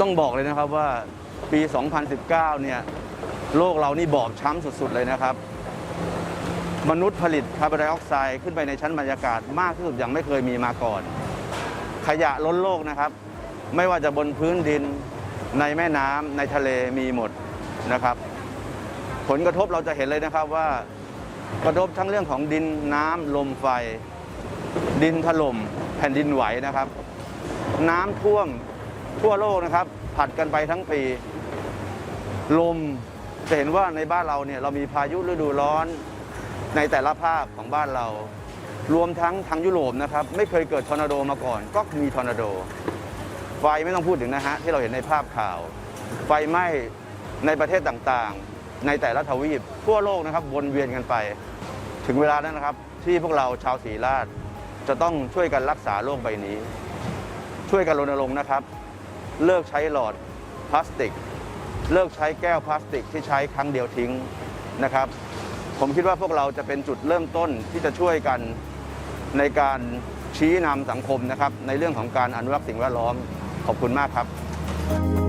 ต้องบอกเลยนะครับว่าปี 2019 เนี่ยโลกเรานี่บอบช้ำสุดๆเลยนะครับ มนุษย์ผลิตคาร์บอนไดออกไซด์ขึ้นไปในชั้นบรรยากาศมากที่สุดอย่างไม่เคยมีมาก่อน ขยะล้นโลกนะครับ ไม่ว่าจะบนพื้นดินในแม่น้ำในทะเลมีหมดนะครับ ผลกระทบเราจะเห็นเลยนะครับว่ากระทบทั้งเรื่องของดินน้ำลมไฟ ดินถล่มแผ่นดินไหวนะครับ น้ำท่วม ทั่วโลกนะครับ ผัดกันไปทั้งปี ลมจะเห็นว่าในบ้านเราเนี่ยเรามีพายุฤดูร้อนในแต่ละภาคของบ้านเรา รวมทั้งทางยุโรปนะครับ ไม่เคยเกิดทอร์นาโดมาก่อน ก็มีทอร์นาโด ไฟไม่ต้องพูดถึงนะฮะที่เราเห็นในภาพข่าว ไฟไหม้ในประเทศต่างๆ ในแต่ละทวีปทั่วโลกนะครับวนเวียนกันไป ถึงเวลานั้นนะครับ ที่พวกเราชาวศรีราชจะต้องช่วยกันรักษาโลกใบนี้ ช่วยกันรณรงค์นะครับ เลิกใช้หลอดพลาสติก เลิกใช้แก้วพลาสติกที่ใช้ครั้งเดียวทิ้งนะครับ ผมคิดว่าพวกเราจะเป็นจุดเริ่มต้นที่จะช่วยกันในการชี้นำสังคมนะครับ ในเรื่องของการอนุรักษ์สิ่งแวดล้อมขอบคุณมากครับ